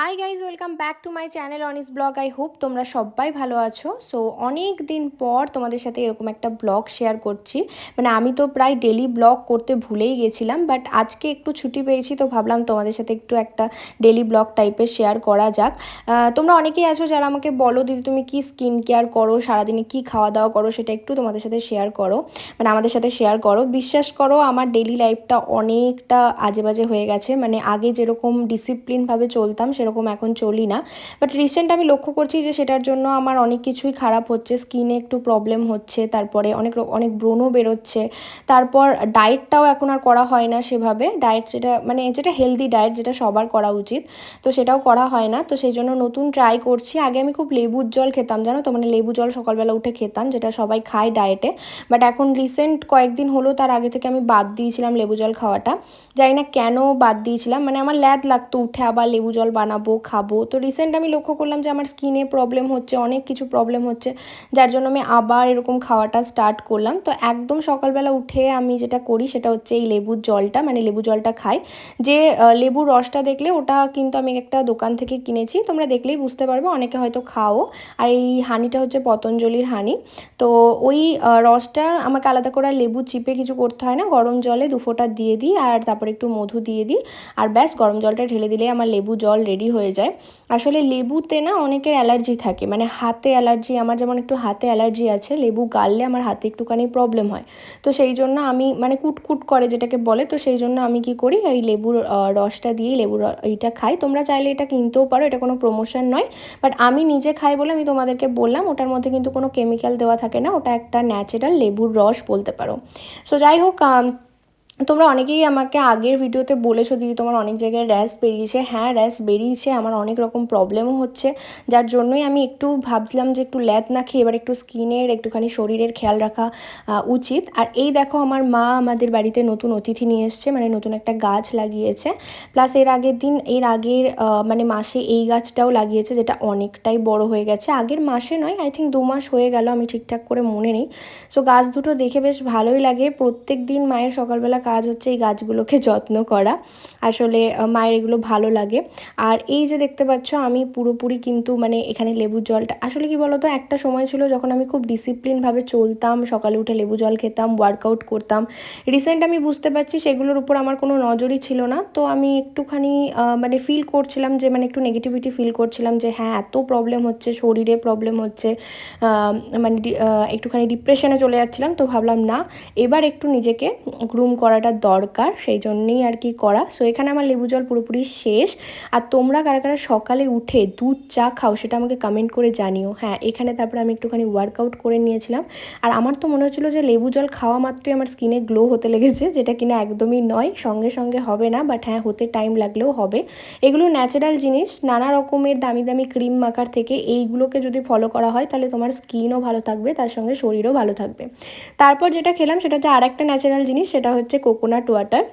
Hi guys welcome back to my channel Anis vlog I hope তোমরা সবাই ভালো আছো। সো অনেক দিন পর তোমাদের সাথে এরকম একটা ব্লগ শেয়ার করছি। মানে আমি তো প্রায় ডেলি ব্লগ করতে ভুলেই গেছিলাম বাট আজকে একটু ছুটি পেয়েছি, তো ভাবলাম তোমাদের সাথে একটু একটা ডেলি ব্লগ টাইপের শেয়ার করা যাক। তোমরা অনেকেই আছো যারা আমাকে বলো, দিদি, তুমি কি স্কিন কেয়ার করো? সারাদিনে কি খাওয়া দাওয়া করো? সেটা একটু তোমাদের সাথে শেয়ার করো। মানে আমাদের সাথে শেয়ার করো। বিশ্বাস করো, আমার ডেলি লাইফটা অনেকটা আজে বাজে হয়ে গেছে। মানে আগে যেরকম ডিসিপ্লিনভাবে চলতাম সে সেরকম এখন চলি না। বাট রিসেন্ট আমি লক্ষ্য করছি যে সেটার জন্য আমার অনেক কিছুই খারাপ হচ্ছে। স্কিনে একটু প্রবলেম হচ্ছে, তারপরে অনেক অনেক ব্রণও বেরোচ্ছে। তারপর ডায়েটটাও এখন আর করা হয় না সেভাবে। ডায়েট যেটা মানে যেটা হেলদি ডায়েট যেটা সবার করা উচিত, তো সেটাও করা হয় না। তো সেই জন্য নতুন ট্রাই করছি। আগে আমি খুব লেবুর জল খেতাম, জানো তো? মানে লেবু জল সকালবেলা উঠে খেতাম, যেটা সবাই খায় ডায়েটে বাট এখন রিসেন্ট কয়েকদিন হলো তার আগে থেকে আমি বাদ দিয়েছিলাম লেবু জল খাওয়াটা। জানি না কেন বাদ দিয়েছিলাম। মানে আমার ল্যাদ লাগতো উঠে আবার লেবু জল বানাবো বানাবো, খাব। তো রিসেন্ট আমি লক্ষ্য করলাম যে আমার স্কিনে প্রবলেম হচ্ছে, অনেক কিছু প্রবলেম হচ্ছে, যার জন্য আমি আবার এরকম খাওয়াটা স্টার্ট করলাম। তো একদম সকালবেলা উঠে আমি যেটা করি সেটা হচ্ছে এই লেবুর জলটা মানে লেবু জলটা খাই। যে লেবুর রসটা দেখলে ওটা কিন্তু আমি একটা দোকান থেকে কিনেছি, তোমরা দেখলেই বুঝতে পারবে, অনেকে হয়তো খাও। আর এই হানিটা হচ্ছে পতঞ্জলির হানি। তো ওই রসটা আমাকে আলাদা করে লেবু চিপে কিছু করতে হয় না, গরম জলে দুফোটা দিয়ে দিই, আর তারপরে একটু মধু দিয়ে দিই। আর ব্যাস, গরম জলটা ঢেলে দিলে আমার লেবু জল রেডি রেডি হয়ে যায়। আসলে লেবুতে না অনেকের অ্যালার্জি থাকে। মানে হাতে অ্যালার্জি, আমার যেমন একটু হাতে অ্যালার্জি আছে, লেবু গাললে আমার হাতে একটুখানি প্রবলেম হয়। তো সেই জন্য আমি মানে কুটকুট করে যেটাকে বলে, তো সেই জন্য আমি কি করি, এই লেবুর রসটা দিয়ে লেবুর, এইটা খাই। তোমরা চাইলে এটা কিনতেও পারো, এটা কোনো প্রমোশন নয়। বাট আমি নিজে খাই বলে আমি তোমাদেরকে বললাম, ওটার মধ্যে কিন্তু কোনো কেমিক্যাল দেওয়া থাকে না। ওটা একটা ন্যাচারাল লেবুর রস বলতে পারো। সো যাই হোক তোমরা অনেকেই আমাকে আগের ভিডিওতে বলেছ, দিদি, তোমার অনেক জায়গায় র্যাশ বেরিয়েছে। হ্যাঁ র্যাশ বেরিয়েছে, আমার অনেক রকম প্রবলেমও হচ্ছে। যার জন্যই আমি একটু ভাবছিলাম যে একটু ল্যাদ না খেয়ে এবার একটু স্কিনের, একটুখানি শরীরের খেয়াল রাখা উচিত। আর এই দেখো, আমার মা আমাদের বাড়িতে নতুন অতিথি নিয়ে এসছে মানে নতুন একটা গাছ লাগিয়েছে। প্লাস এর আগের দিন, এর আগের মানে মাসে এই গাছটাও লাগিয়েছে, যেটা অনেকটাই বড় হয়ে গেছে। আগের মাসে নয় আই থিঙ্ক দু মাস হয়ে গেল, আমি ঠিকঠাক করে মনে নেই। সো গাছ দুটো দেখে বেশ ভালোই লাগে। প্রত্যেক দিন মায়ের সকালবেলা কাজ হচ্ছে এই গাছগুলোকে যত্ন করা। আসলে মায়ের এগুলো ভালো লাগে। আর এই যে দেখতে পাচ্ছ, আমি পুরোপুরি কিন্তু মানে এখানে লেবুর জলটা, আসলে কি বলতো, একটা সময় ছিল যখন আমি খুব ডিসিপ্লিনভাবে চলতাম, সকালে উঠে লেবু জল খেতাম ওয়ার্কআউট করতাম। রিসেন্ট আমি বুঝতে পারছি সেগুলোর উপর আমার কোনো নজরই ছিল না। তো আমি একটুখানি মানে ফিল করছিলাম যে মানে একটু নেগেটিভিটি ফিল করছিলাম যে হ্যাঁ এত প্রবলেম হচ্ছে, শরীরে প্রবলেম হচ্ছে মানে একটুখানি ডিপ্রেশনে চলে যাচ্ছিলাম। তো ভাবলাম, না, এবার একটু নিজেকে গ্রুম করা করাটা দরকার, সেই জন্যেই আর কি করা। সো এখানে আমার লেবু জল পুরোপুরি শেষ। আর তোমরা কারা কারা সকালে উঠে দুধ চা খাও সেটা আমাকে কমেন্ট করে জানিও। হ্যাঁ এখানে তারপরে আমি একটুখানি ওয়ার্কআউট করে নিয়েছিলাম। আর আমার তো মনে হচ্ছিল যে লেবু জল খাওয়া মাত্রই আমার স্কিনে গ্লো হতে লেগেছে, যেটা কিনা একদমই নয়। সঙ্গে সঙ্গে হবে না বাট হ্যাঁ হতে টাইম লাগলেও হবে। এগুলো ন্যাচারাল জিনিস, নানা রকমের দামি দামি ক্রিম মাখার থেকে এইগুলোকে যদি ফলো করা হয়, তাহলে তোমার স্কিনও ভালো থাকবে, তার সঙ্গে শরীরও ভালো থাকবে। তারপর যেটা খেলাম সেটা হচ্ছে আর একটা ন্যাচারাল জিনিস, সেটা হচ্ছে কোকোনাট ওয়াটার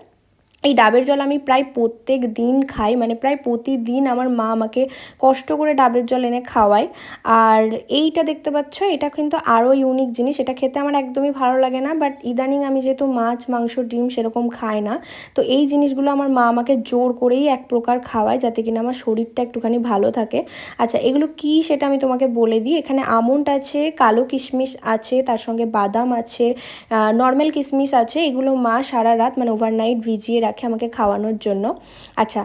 এই ডাবের জল আমি প্রায় প্রত্যেক দিন খাই মানে প্রায় প্রতিদিন আমার মা আমাকে কষ্ট করে ডাবের জল এনে খাওয়ায়। আর এইটা দেখতে পাচ্ছ, এটা কিন্তু আরও ইউনিক জিনিস, এটা খেতে আমার একদমই ভালো লাগে না বাট ইদানিং আমি যেহেতু মাছ, মাংস, ডিম সেরকম খাই না, তো এই জিনিসগুলো আমার মা আমাকে জোর করেই এক প্রকার খাওয়ায় যাতে কিনা আমার শরীরটা একটুখানি ভালো থাকে। আচ্ছা এগুলো কি সেটা আমি তোমাকে বলে দিই, এখানে আমন্ড আছে, কালো কিশমিশ আছে, তার সঙ্গে বাদাম আছে নর্মাল কিশমিশ আছে, এগুলো মা সারা রাত মানে ওভারনাইট ভিজিয়ে রাখে। রাখে আমাকে খাওয়ানোর জন্য। আচ্ছা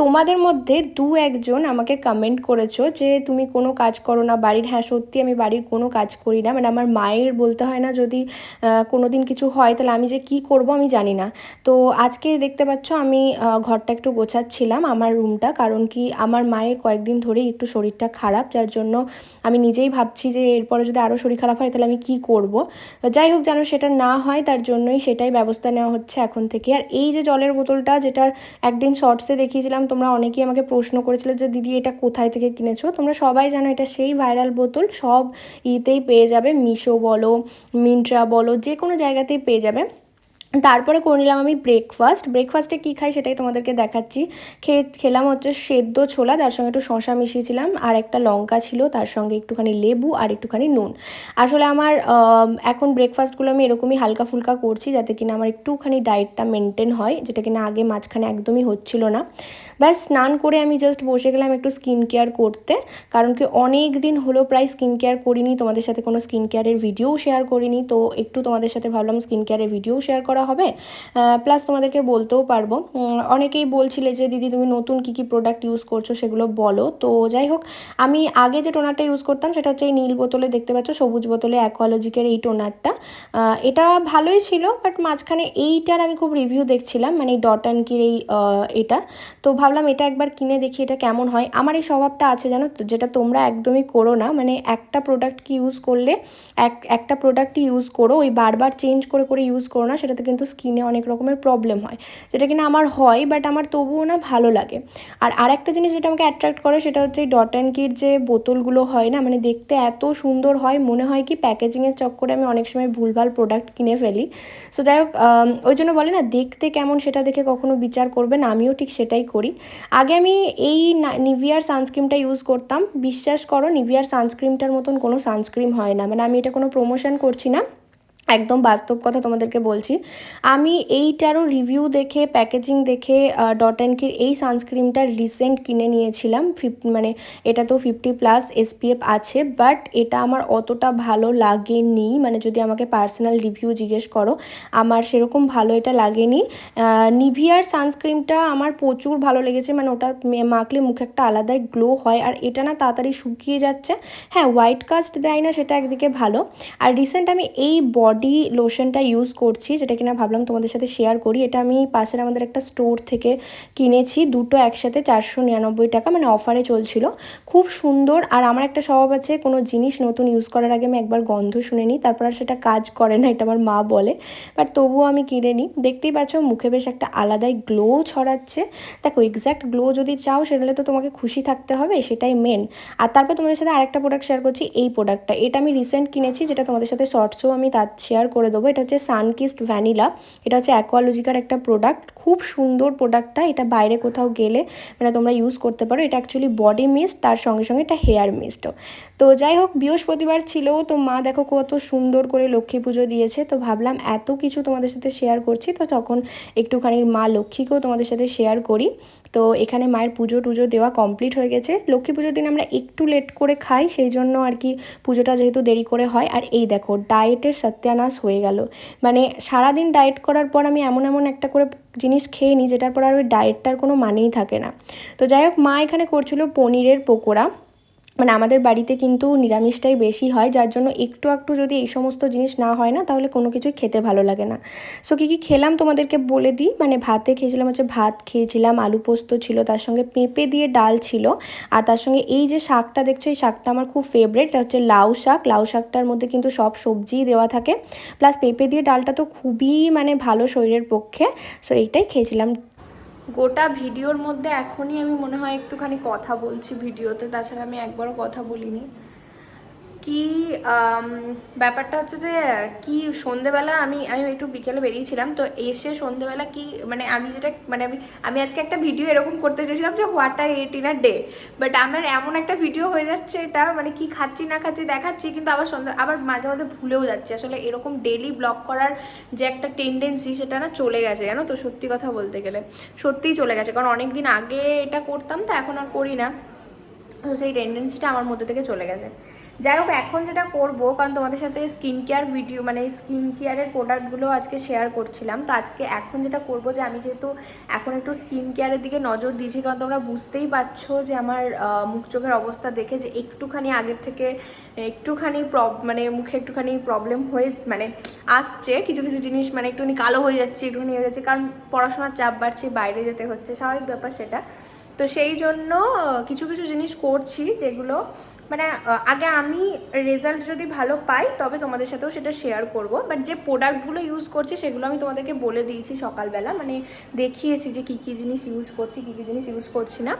তোমাদের মধ্যে দু একজন আমাকে কমেন্ট করেছ যে, তুমি কোনো কাজ করো না, বাড়ির হ্যাঁ সত্যি আমি বাড়ির কোনো কাজ করি না। মানে আমার মায়ের বলতে হয় না যদি কোনো দিন কিছু হয়, তাহলে আমি যে কি করব আমি জানি না। তো আজকে দেখতে পাচ্ছ আমি ঘরটা একটু গোছাচ্ছিলাম আমার রুমটা কারণ কি আমার মায়ের কয়েকদিন ধরেই একটু শরীরটা খারাপ, যার জন্য আমি নিজেই ভাবছি যে, এরপরে যদি আরও শরীর খারাপ হয় তাহলে আমি কি করব। যাই হোক যেন সেটা না হয়, তার জন্যই সেটাই ব্যবস্থা নেওয়া হচ্ছে এখন থেকে। আর এই যে জলের বোতলটা যেটার একদিন শর্টসে দেখিয়েছিলাম, তোমরা অনেকেই আমাকে প্রশ্ন করেছিলে যে, দিদি, এটা কোথায় থেকে কিনেছো? তোমরা সবাই জানো এটা সেই ভাইরাল বোতল, সব ইতেই পেয়ে যাবে। মিশো বলো মিন্ট্রা বলো যে কোনো জায়গাতেই পেয়ে যাবে। তারপরে করে নিলাম আমি ব্রেকফাস্ট ব্রেকফাস্টে কী খাই সেটাই তোমাদেরকে দেখাচ্ছি। খেয়ে খেলাম হচ্ছে সেদ্ধ ছোলা, তার সঙ্গে একটু শশা মিশিয়েছিলাম, আর একটা লঙ্কা ছিল, তার সঙ্গে একটুখানি লেবু আর একটুখানি নুন। আসলে আমার এখন ব্রেকফাস্টগুলো আমি এরকমই হালকা ফুলকা করছি যাতে কিনা আমার একটুখানি ডায়েটটা মেনটেন হয়, যেটা কিনা আগে মাঝখানে একদমই হচ্ছিল না। ব্যাস, স্নান করে আমি জাস্ট বসে গেলাম একটু স্কিন কেয়ার করতে, কারণ কি অনেক দিন হলো প্রায় স্কিন কেয়ার করিনি, তোমাদের সাথে কোনো স্কিন কেয়ারের ভিডিও শেয়ার করিনি, তো একটু তোমাদের সাথে ভাবলাম স্কিন কেয়ারের ভিডিও শেয়ার করা হবে। প্লাস তোমাদেরকে বলতেও পারব। অনেকেই বলছিলে যে, দিদি, তুমি নতুন কী কী প্রোডাক্ট ইউজ করছ সেগুলো বলো। তো যাই হোক, আমি আগে যে টোনারটা ইউজ করতাম সেটা হচ্ছে এই নীল বোতলে দেখতে পাচ্ছ, সবুজ বোতলে অ্যাকোয়ালজিকের এই টোনারটা এটা ভালোই ছিল বাট মাঝখানে এইটার আমি খুব রিভিউ দেখছিলাম মানে এই ডট অ্যান্ডকির এই এটা। তো ভাবলাম এটা একবার কিনে দেখি এটা কেমন হয়। আমার এই স্বভাবটা আছে জানো যেটা তোমরা একদমই করো না। মানে একটা প্রোডাক্ট কি ইউজ করলে, এক, একটা প্রোডাক্টই ইউজ করো, ওই বারবার চেঞ্জ করে করে ইউজ করো না সেটাতে কিন্তু স্কিনে অনেক রকমের প্রবলেম হয়। যেটা কিনা আমার হয় বাট আমার তবুও না ভালো লাগে। আর আরেকটা জিনিস যেটা আমাকে অ্যাট্রাক্ট করে সেটা হচ্ছে এই ডট অ্যান্ড কির যে বোতলগুলো হয় না মানে দেখতে এত সুন্দর হয়, মনে হয় কি প্যাকেজিংয়ের চক্করে আমি অনেক সময় ভুলভাল প্রোডাক্ট কিনে ফেলি। সো যাই হোক ওই জন্য বলে না, দেখতে কেমন সেটা দেখে কখনো বিচার করবেন আমিও ঠিক সেটাই করি। আগে আমি এই নিভিয়ার সানস্ক্রিমটা ইউজ করতাম। বিশ্বাস করো, নিভিয়ার সানস্ক্রিমটার মতন কোনো সানস্ক্রিম হয় না। মানে আমি এটা কোনো প্রমোশন করছি না। একদম বাস্তব কথা তোমাদেরকে বলছি। আমি এইটারও রিভিউ দেখে প্যাকেজিং দেখে ডট অ্যান্ড কির এই সানস্ক্রিমটা রিসেন্ট কিনে নিয়েছিলাম। ফিফ মানে এটা তো ফিফটি প্লাস এসপিএফ আছে বাট এটা আমার অতটা ভালো লাগেনি। মানে যদি আমাকে পার্সোনাল রিভিউ জিজ্ঞেস করো, আমার সেরকম ভালো এটা লাগেনি। নিভিয়ার সানস্ক্রিমটা আমার প্রচুর ভালো লেগেছে। মানে ওটা মাখলে মুখে একটা আলাদাই গ্লো হয়। আর এটা না তাড়াতাড়ি শুকিয়ে যাচ্ছে। হ্যাঁ হোয়াইট কাস্ট দেয় না, সেটা একদিকে ভালো। আর রিসেন্ট আমি এই বডি বডি লোশনটা ইউজ করছি, যেটা কিনা ভাবলাম তোমাদের সাথে শেয়ার করি। এটা আমি পাশের আমাদের একটা স্টোর থেকে কিনেছি, দুটো একসাথে চারশো নিরানব্বই টাকা মানে অফারে চলছিল। খুব সুন্দর, আর আমার একটা স্বভাব আছে, কোনো জিনিস নতুন ইউজ করার আগে আমি একবার গন্ধ শুনে নিই, তারপর আর সেটা কাজ করে না, এটা আমার মা বলে। বাট তবুও আমি কিনে নিই। দেখতেই পাচ্ছ, মুখে বেশ একটা আলাদাই গ্লো ছড়াচ্ছে। দেখো এক্স্যাক্ট গ্লো যদি চাও, সেটালে তো তোমাকে খুশি থাকতে হবে, সেটাই মেন আর তারপর তোমাদের সাথে আরেকটা প্রোডাক্ট শেয়ার করছি, এই প্রোডাক্টটা এটা আমি রিসেন্ট কিনেছি, যেটা তোমাদের সাথে শর্টসও আমি তার শেয়ার করে দেবো। এটা হচ্ছে সানকিস্ট ভ্যানিলা এটা হচ্ছে অ্যাকোয়ালজিকার একটা প্রোডাক্ট খুব সুন্দর প্রোডাক্টটা এটা বাইরে কোথাও গেলে মানে তোমরা ইউজ করতে পারো। এটা অ্যাকচুয়ালি বডি মিস্ট তার সঙ্গে সঙ্গে এটা হেয়ার মিস্টও তো যাই হোক, বৃহস্পতিবার ছিল। তো মা দেখো কত সুন্দর করে লক্ষ্মী পুজো দিয়েছে। তো ভাবলাম এত কিছু তোমাদের সাথে শেয়ার করছি। তো তখন একটুখানি মা লক্ষ্মীকেও তোমাদের সাথে শেয়ার করি। তো এখানে মায়ের পুজো টুজো দেওয়া কমপ্লিট হয়ে গেছে। লক্ষ্মী পুজোর দিন আমরা একটু লেট করে খাই। সেই জন্য আর কি পুজোটা যেহেতু দেরি করে হয়। আর এই দেখো ডায়েটের সত্যানাশ হয়ে গেল। মানে সারাদিন ডায়েট করার পর আমি এমন এমন একটা করে জিনিস খেয়ে নিই যেটার পর আর ওই ডায়েটটার কোনো মানেই থাকে না। তো যাই হোক, মা এখানে করছিল পনিরের পকোড়া। মানে আমাদের বাড়িতে কিন্তু নিরামিষটাই বেশি হয়, যার জন্য একটু একটু যদি এই সমস্ত জিনিস না হয় না, তাহলে কোনো কিছুই খেতে ভালো লাগে না। সো কী কী খেলাম তোমাদেরকে বলে দিই। মানে ভাতে খেয়েছিলাম হচ্ছে ভাত, খেয়েছিলাম আলু পোস্ত ছিল, তার সঙ্গে পেঁপে দিয়ে ডাল ছিল। আর তার সঙ্গে এই যে শাকটা দেখছ, এই শাকটা আমার খুব ফেভারেট এটা হচ্ছে লাউ শাক। লাউ শাকটার মধ্যে কিন্তু সব সবজিই দেওয়া থাকে। প্লাস পেঁপে দিয়ে ডালটা তো খুবই মানে ভালো শরীরের পক্ষে। সো এইটাই খেয়েছিলাম। গোটা ভিডিওর মধ্যে এখনই আমি মনে হয় একটুখানি কথা বলছি ভিডিওতে, তাছাড়া আমি একবারও কথা বলিনি। কি ব্যাপারটা হচ্ছে যে, কি সন্ধেবেলা আমি আমি একটু বিকেলে বেরিয়েছিলাম, তো এসে সন্ধেবেলা কি মানে আমি যেটা মানে আমি আমি আজকে একটা ভিডিও এরকম করতে চেয়েছিলাম যে what I ate in a day but আমার এমন একটা ভিডিও হয়ে যাচ্ছে এটা মানে কি খাচ্ছি, না খাচ্ছি দেখাচ্ছি, কিন্তু আবার সন্ধে, আবার মাঝে মাঝে ভুলেও যাচ্ছে। আসলে এরকম ডেলি ব্লগ করার যে একটা টেন্ডেন্সি সেটা না চলে গেছে, জানো তো, সত্যি কথা বলতে গেলে। সত্যিই চলে গেছে, কারণ অনেক দিন আগে এটা করতাম, তো এখন আর করি না। তো সেই টেন্ডেন্সিটা আমার মধ্যে থেকে চলে গেছে। যাই হোক, এখন যেটা করব, কারণ তোমাদের সাথে স্কিন কেয়ার ভিডিও মানে স্কিন কেয়ারের প্রোডাক্টগুলো আজকে শেয়ার করছিলাম। তো আজকে এখন যেটা করব যে, আমি যেহেতু এখন একটু স্কিন কেয়ারের দিকে নজর দিয়েছি, কারণ তোমরা বুঝতেই পারছ যে, আমার মুখ চোখের অবস্থা দেখে যে, একটুখানি আগের থেকে, একটুখানি মানে মুখে একটুখানি প্রবলেম হয়ে মানে আসছে। কিছু কিছু জিনিস মানে একটুখানি কালো হয়ে যাচ্ছে, একটুখানি হয়ে যাচ্ছে, কারণ পড়াশোনার চাপ বাড়ছে, বাইরে যেতে হচ্ছে, স্বাভাবিক ব্যাপার সেটা। তো সেই জন্য, কিছু কিছু জিনিস করছি, যেগুলো মানে আগে আমি রেজাল্ট যদি ভালো পাই, তবে তোমাদের সাথেও সেটা শেয়ার করব। বাট যে প্রোডাক্টগুলো ইউজ করছি, সেগুলো আমি তোমাদেরকে বলে দিয়েছি সকালবেলা। মানে দেখিয়েছি যে কী কী জিনিস ইউজ করছি, কী কী জিনিস ইউজ করছি না।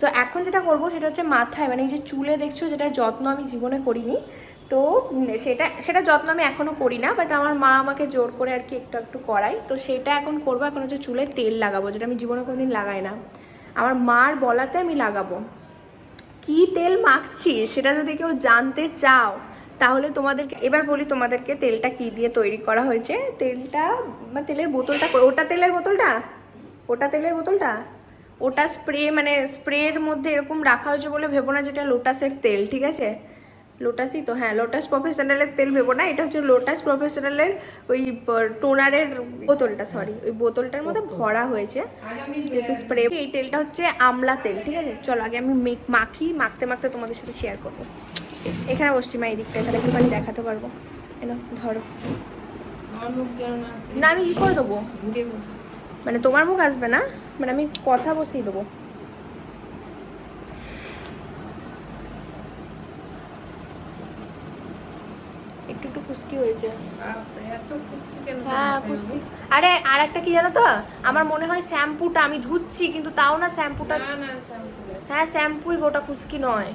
তো এখন যেটা করব, সেটা হচ্ছে মাথায় মানে এই যে চুলে দেখছ যেটার যত্ন আমি জীবনে করিনি। তো সেটা সেটা যত্ন আমি এখনও করি না বাট আমার মা আমাকে জোর করে আর কি একটু একটু করাই তো সেটা এখন করব। এখন হচ্ছে চুলে তেল লাগাবো, যেটা আমি জীবনে কোনোদিন লাগাই না। আমার মার বলাতে আমি লাগাবো। কি তেল মাখছি সেটা যদি কেউ জানতে চাও, তাহলে তোমাদেরকে, এবার বলি তোমাদেরকে তেলটা কি দিয়ে তৈরি করা হয়েছে। তেলটা বা তেলের বোতলটা ওটা তেলের বোতলটা? ওটা তেলের বোতলটা? ওটা স্প্রে মানে স্প্রের মধ্যে এরকম রাখা হয়েছে বলে ভেবো না যেটা লোটাসের তেল, ঠিক আছে? লোটাসই তো হ্যাঁ লোটাস প্রফেশনালের তেল ভেবো না এটা হচ্ছে লোটাস প্রফেশনালের ওই টোনারের বোতলটা সরি ওই বোতলটার মধ্যে ভরা হয়েছে যেহেতু স্প্রে এই তেলটা হচ্ছে আমলা তেল ঠিক আছে? চলো আগে আমি মাখি মাখতে মাখতে তোমাদের সাথে শেয়ার করব। এখানে বসছি মা এই দিকটা তাহলে একটুখানি দেখাতে পারব। এনো ধরো। না আমি কি করে দেবো। মানে তোমার মুখ আসবে না মানে আমি কথা বসিয়ে দেবো একটু একটু খুশকি হয়েছে। হ্যাঁ খুশকি আরে আর একটা কি জানো তো? আমার মনে হয় শ্যাম্পুটা আমি ধুচ্ছি কিন্তু তাও না শ্যাম্পুটা শ্যাম্পু হ্যাঁ শ্যাম্পুই গোটা খুশকি নয়।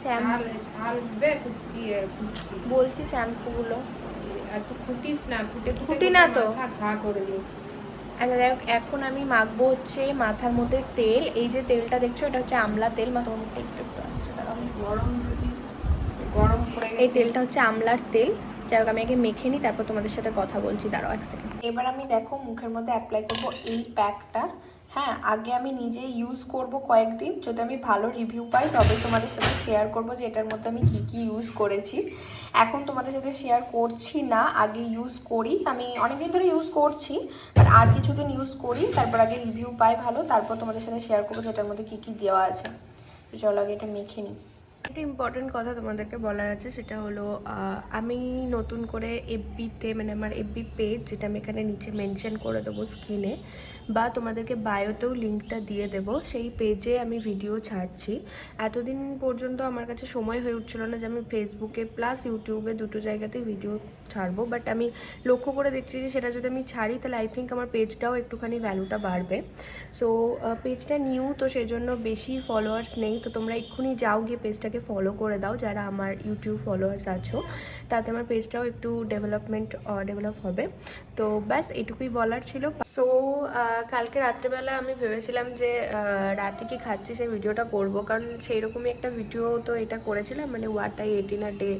শ্যাম্পু। বলছি খুঁটিস না, খুঁটে না তো। আচ্ছা দেখ এখন আমি মাখবো হচ্ছে মাথার মধ্যে তেল। এই যে তেলটা দেখছ এটা হচ্ছে আমলা তেল। মা তোমার মুখে একটু একটু আসছে গরম এই তেলটা হচ্ছে আমলার তেল। যাই হোক, আমি আগে মেখে নিই, তারপর তোমাদের সাথে কথা বলছি। দাঁড়াও এক সেকেন্ড এবার আমি দেখো মুখের মধ্যে অ্যাপ্লাই করব এই প্যাকটা হ্যাঁ আগে আমি নিজে ইউজ করব কয়েকদিন। যদি আমি ভালো রিভিউ পাই তবেই তোমাদের সাথে শেয়ার করব যে এটার মধ্যে আমি কি কি ইউজ করেছি। এখন তোমাদের সাথে শেয়ার করছি না, আগে ইউজ করি। আমি অনেকদিন ধরে ইউজ করছি বাট আর কিছুদিন ইউজ করি। তারপর আগে রিভিউ পাই ভালো, তারপর তোমাদের সাথে শেয়ার করব যে এটার মধ্যে কি কি দেওয়া আছে। চলো আগে এটা মেখে নিই। একটা ইম্পর্টেন্ট কথা তোমাদেরকে বলার আছে, সেটা হলো আমি নতুন করে এফবিতে মানে আমার এফবি পেজ যেটা আমি এখানে নিচে মেনশন করে দেবো স্ক্রিনে বা তোমাদেরকে বায়োতেও লিঙ্কটা দিয়ে দেবো, সেই পেজে আমি ভিডিও ছাড়ছি। এতদিন পর্যন্ত আমার কাছে সময় হয়ে উঠছিল না যে আমি ফেসবুকে প্লাস ইউটিউবে দুটো জায়গাতেই ভিডিও ছাড়বো বাট আমি লক্ষ্য করে দেখছি যে সেটা যদি আমি ছাড়ি, তাহলে আই থিঙ্ক আমার পেজটাও একটুখানি ভ্যালুটা বাড়বে। সো পেজটা নিউ তো সেই জন্য বেশি ফলোয়ার্স নেই, তো তোমরা এক্ষুনি যাও গিয়ে পেজটাকে ফলো করে দাও যারা আমার ইউটিউব ফলোয়ার্স আছো। তাতে আমার পেজটাও একটু ডেভেলপমেন্ট ডেভেলপ হবে। তো ব্যাস, এটুকুই বলার ছিল। সো কালকে রাত্রেবেলা আমি ভেবেছিলাম যে রাতে কি খাচ্ছি সেই ভিডিওটা করব। কারণ সেই রকমই একটা ভিডিও তো এটা করেছিলাম মানে what I ate in a day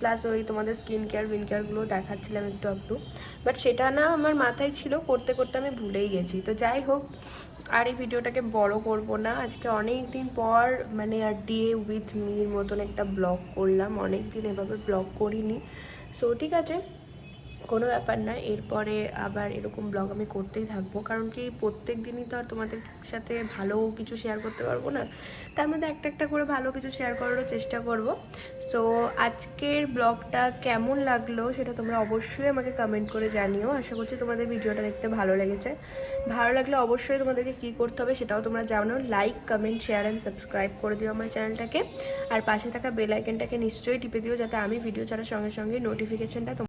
plus ওই তোমাদের স্কিন কেয়ার উইন কেয়ারগুলো দেখাচ্ছিলাম একটু একটু বাট সেটা না আমার মাথায় ছিল, করতে করতে আমি ভুলেই গেছি। তো যাই হোক আর এই ভিডিওটাকে বড় করব না। আজকে অনেক দিন পর মানে আর ডে উইথ মির মতন একটা ব্লগ করলাম। অনেক দিন এভাবে ব্লগ করিনি। সো ঠিক আছে। কোনো ব্যাপার না, এরপরে আবার এরকম ব্লগ আমি করতেই থাকব। কারণ কি, প্রত্যেক দিনই তো আর তোমাদের সাথে ভালো কিছু শেয়ার করতে পারব না। তার মধ্যে একটা একটা করে ভালো কিছু শেয়ার করারও চেষ্টা করব। সো আজকের ব্লগটা কেমন লাগল সেটা তোমরা অবশ্যই আমাকে কমেন্ট করে জানিও। আশা করছি তোমাদের ভিডিওটা দেখতে ভালো লেগেছে। ভালো লাগলে অবশ্যই তোমাদেরকে কী করতে হবে সেটাও তোমরা জানো। Like comment share and subscribe করে দিও আমার চ্যানেলটাকে। আর পাশে থাকা বেল আইকনটাকে নিশ্চয়ই টিপে দিও যাতে আমি ভিডিও ছাড়ার সঙ্গে সঙ্গে নোটিফিকেশনটা